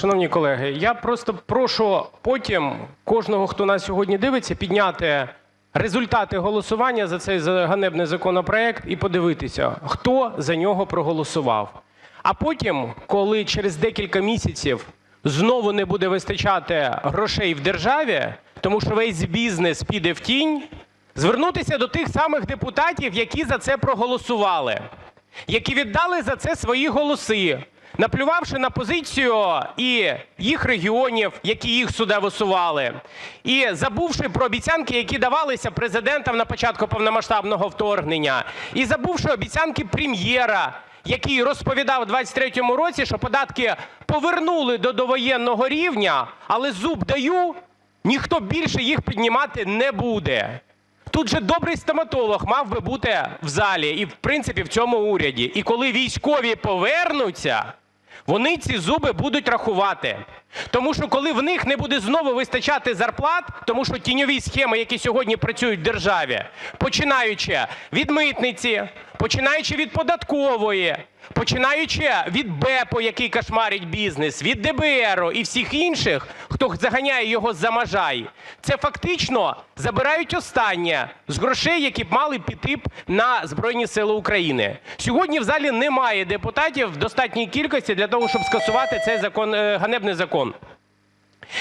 Шановні колеги, я просто прошу потім кожного, хто нас сьогодні дивиться, підняти результати голосування за цей ганебний законопроект і подивитися, хто за нього проголосував. А потім, коли через декілька місяців знову не буде вистачати грошей в державі, тому що весь бізнес піде в тінь, звернутися до тих самих депутатів, які за це проголосували, які віддали за це свої голоси, наплювавши на позицію і їх регіонів, які їх сюди висували, і забувши про обіцянки, які давалися президентам на початку повномасштабного вторгнення, і забувши обіцянки Прем'єра, який розповідав у 23-му році, що податки повернули до довоєнного рівня, але зуб даю, ніхто більше їх піднімати не буде. Тут же добрий стоматолог мав би бути в залі і, в принципі, в цьому уряді. І коли військові повернуться, вони ці зуби будуть рахувати. Тому що коли в них не буде знову вистачати зарплат, тому що тіньові схеми, які сьогодні працюють в державі, починаючи від митниці, починаючи від податкової, починаючи від БЕПу, який кошмарить бізнес, від ДБРу і всіх інших, хто заганяє його за можай, це фактично забирають останнє з грошей, які б мали піти б на Збройні Сили України. Сьогодні в залі немає депутатів в достатній кількості для того, щоб скасувати цей закон, е, ганебний закон.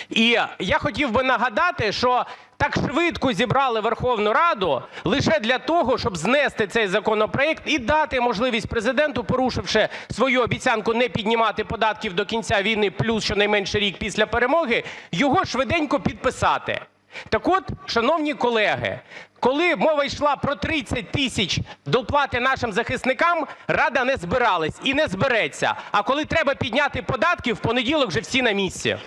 І я хотів би нагадати, що так швидко зібрали Верховну Раду лише для того, щоб знести цей законопроект і дати можливість Президенту, порушивши свою обіцянку не піднімати податків до кінця війни, плюс щонайменше рік після перемоги, його швиденько підписати. Так от, шановні колеги, коли мова йшла про 30 тисяч доплати нашим захисникам, Рада не збиралась і не збереться. А коли треба підняти податки, в понеділок вже всі на місці.